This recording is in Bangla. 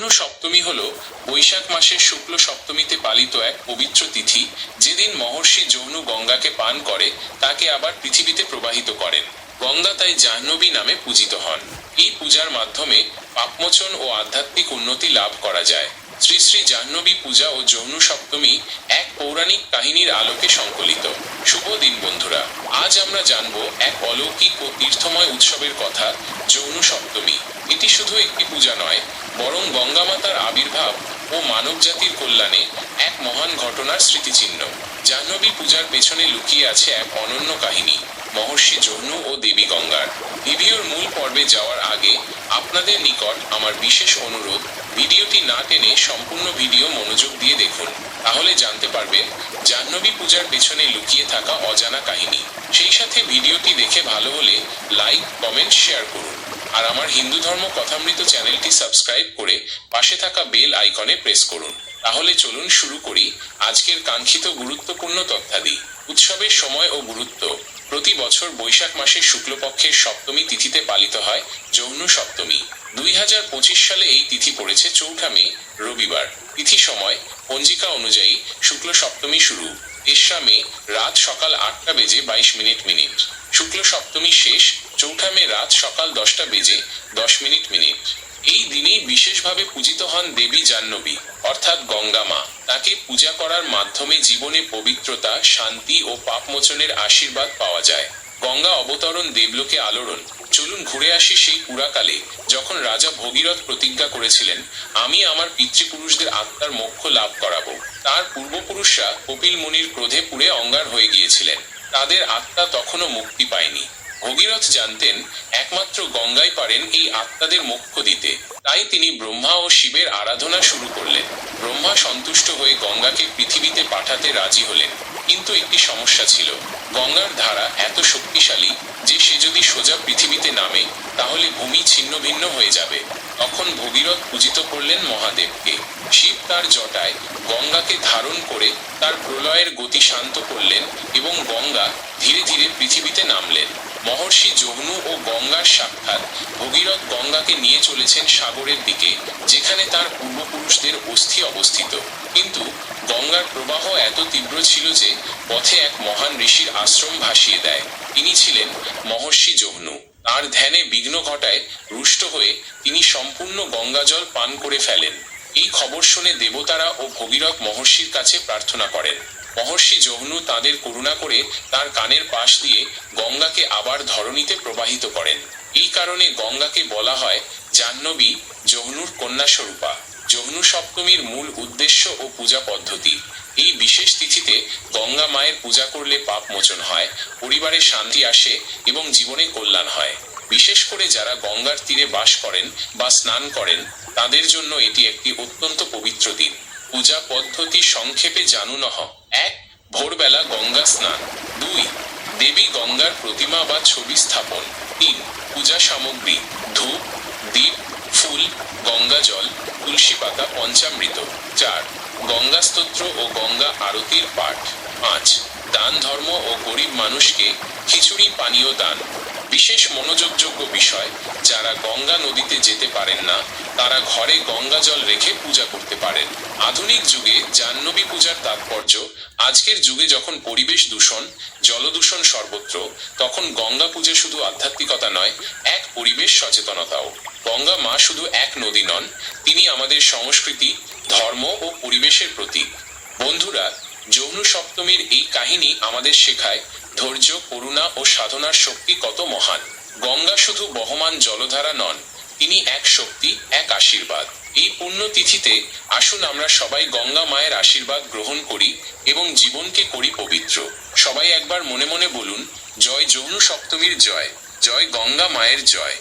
যৌন সপ্তমী হল বৈশাখ মাসের শুক্ল সপ্তমীতে পালিত এক পবিত্র তিথি। যেদিন মহর্ষি যৌন গঙ্গাকে পান করে, তাকে আবার পৃথিবীতে প্রবাহিত করেন। গঙ্গা তাই জাহ্নবী নামে পূজিত হন। এই পূজার মাধ্যমে পাপমোচন ও আধ্যাত্মিক উন্নতি লাভ করা যায়। শ্রী শ্রী জাহ্নবী পূজা ও যৌন সপ্তমী এক পৌরাণিক কাহিনীর আলোকে সংকলিত। শুভ দিন বন্ধুরা। আজ আমরা জানব এক অলৌকিক ও তীর্থময় উৎসবের কথা, যৌন সপ্তমী। এটি শুধু একটি পূজা নয়, বরং গঙ্গামাতার আবির্ভাব ও মানবজাতির কল্যাণে এক মহান ঘটনার স্মৃতিচিহ্ন। জাহ্নবী পূজার পেছনে লুকিয়ে আছে এক অনন্য কাহিনী, মহর্ষি যৌন ও দেবী গঙ্গার। ভিডিওর মূল পর্বে যাওয়ার আগে আপনাদের নিকট আমার বিশেষ অনুরোধ না টেনে সম্পূর্ণ ভিডিও মনোযোগ দিয়ে দেখুন। তাহলে জানতে পারবেন, জাহ্নবী পূজার পেছনে লুকিয়ে থাকা অজানা কাহিনী। সেই সাথে ভিডিওটি দেখে ভালো হলে লাইক, কমেন্ট, শেয়ার করুন। আর আমার হিন্দু ধর্ম কথামৃত চ্যানেলটি সাবস্ক্রাইব করে পাশে থাকা বেল আইকনে প্রেস করুন। তাহলে চলুন শুরু করি আজকের কাঙ্ক্ষিত গুরুত্বপূর্ণ তথ্যাদি। উৎসবের সময় ও গুরুত্ব। প্রতি বছর বৈশাখ মাসের শুক্লপক্ষের সপ্তমী তিথিতে পালিত হয় যৌন সপ্তমী। দুই হাজার পঁচিশ সালে এই তিথি পড়েছে চৌঠা মে, রবিবার। তিথি সময়, পঞ্জিকা অনুযায়ী শুক্ল সপ্তমী শুরু। তেসরা মে, রাত সকাল আটটা বেজে বাইশ মিনিট মিনিট। শুক্ল সপ্তমী শেষ, চৌঠা মে রাত সকাল দশটা বেজে দশ মিনিট মিনিট। এই দিনেই বিশেষভাবে পূজিত হন দেবী জাহ্নবী, অর্থাৎ গঙ্গা মা। তাকে পূজা করার মাধ্যমে জীবনে পবিত্রতা, শান্তি ও পাপমোচনের আশীর্বাদ পাওয়া যায়। গঙ্গা অবতরণ দেবলোকে আলোড়ন। চলুন ঘুরে আসি সেই পুরাকালে, যখন রাজা ভগীরথ প্রতিজ্ঞা করেছিলেন, আমি আমার পিতৃপুরুষদের আত্মার মোক্ষ লাভ করাব। তার পূর্বপুরুষরা কপিল মুনির ক্রোধে পুড়ে অঙ্গার হয়ে গিয়েছিলেন। তাদের আত্মা তখনও মুক্তি পায়নি। ভগীরথ জানতেন, একমাত্র গঙ্গাই পারেন এই আত্মাদের মোক্ষ দিতে। তাই তিনি ব্রহ্মা ও শিবের আরাধনা শুরু করলেন। ব্রহ্মা সন্তুষ্ট হয়ে গঙ্গাকে পৃথিবীতে পাঠাতে রাজি হলেন। কিন্তু একটি সমস্যা ছিল। গঙ্গার ধারা এত শক্তিশালী যে সে যদি সোজা পৃথিবীতে নামে, তাহলে ভূমি ছিন্ন ভিন্ন হয়ে যাবে। তখন ভগীরথ পূজিত করলেন মহাদেবকে। শিব তার জটায় গঙ্গাকে ধারণ করে তার প্রলয়ের গতি শান্ত করলেন এবং গঙ্গা ধীরে ধীরে পৃথিবীতে নামলেন। মহর্ষি যমনু ও গঙ্গার সাক্ষাৎ ভগীরথ গঙ্গাকে নিয়ে চলেছেন সাগরের দিকে, যেখানে তার পূর্বপুরুষদের অস্থি অবস্থিত। কিন্তু গঙ্গার প্রবাহ এত তীব্র ছিল যে পথে এক মহান ঋষির আশ্রম ভাসিয়ে দেয়। তিনি ছিলেন মহর্ষি যমনু। তার ধ্যানে বিঘ্ন ঘটায় রুষ্ট হয়ে তিনি সম্পূর্ণ গঙ্গাজল পান করে ফেলেন। এই খবর শুনে দেবতারা ও ভগীরথ মহর্ষির কাছে প্রার্থনা করেন। মহর্ষি যহনু তাদের করুণা করে তার কানের পাশ দিয়ে গঙ্গাকে আবার ধরণীতে প্রবাহিত করেন। এই কারণে গঙ্গাকে বলা হয় জাহ্নবী যহনুর কন্যা স্বরূপা যহনু সপ্তমীর মূল উদ্দেশ্য ও পূজা পদ্ধতি। এই বিশেষ তিথিতে গঙ্গা মায়ের পূজা করলে পাপ মোচন হয় পরিবারে শান্তি আসে এবং জীবনে কল্যাণ হয়। বিশেষ করে যারা গঙ্গার তীরে বাস করেন বা স্নান করেন, তাদের জন্য এটি একটি অত্যন্ত পবিত্র দিন। পূজা পদ্ধতি সংক্ষেপে জানুন হ এক, ভোরবেলা গঙ্গা স্নান। দুই, দেবী গঙ্গার প্রতিমা বা ছবি স্থাপন। তিন, পূজা সামগ্রী, ধূপ দ্বীপ ফুল, গঙ্গা জল, তুলসী পাতা, পঞ্চামৃত। চার, গঙ্গা স্তোত্র ও গঙ্গা আরতির পাঠ। পাঁচ, দান ও গরিব মানুষকে খিচুড়ি, পানীয় দান। বিশেষ মনোযোগযোগ্য বিষয়, যারা গঙ্গা নদীতে যেতে পারেন না, তারা ঘরে গঙ্গা জল রেখে পূজা করতে পারেন। আধুনিক যুগে জাহ্নবী পূজার তাৎপর্য, আজকের যুগে যখন পরিবেশ দূষণ, জলদূষণ সর্বত্র, তখন গঙ্গা পূজা শুধু আধ্যাত্মিকতা নয়, এক পরিবেশ সচেতনতাও। গঙ্গা মা শুধু এক নদী নন, তিনি আমাদের সংস্কৃতি, ধর্ম ও পরিবেশের প্রতীক। বন্ধুরা যৌন সপ্তমীর এই কাহিনী আমাদের শেখায়। ধৈর্য, করুণা ও সাধনার শক্তি কত মহান। গঙ্গা শুধু বহমান জলধারা নন, তিনি এক শক্তি, এক আশীর্বাদ। এই পুণ্য তিথিতে আসুন আমরা সবাই গঙ্গা মায়ের আশীর্বাদ গ্রহণ করি এবং জীবনকে করি পবিত্র। সবাই একবার মনে মনে বলুন, জয় যৌন সপ্তমীর জয় জয় গঙ্গা মায়ের জয়।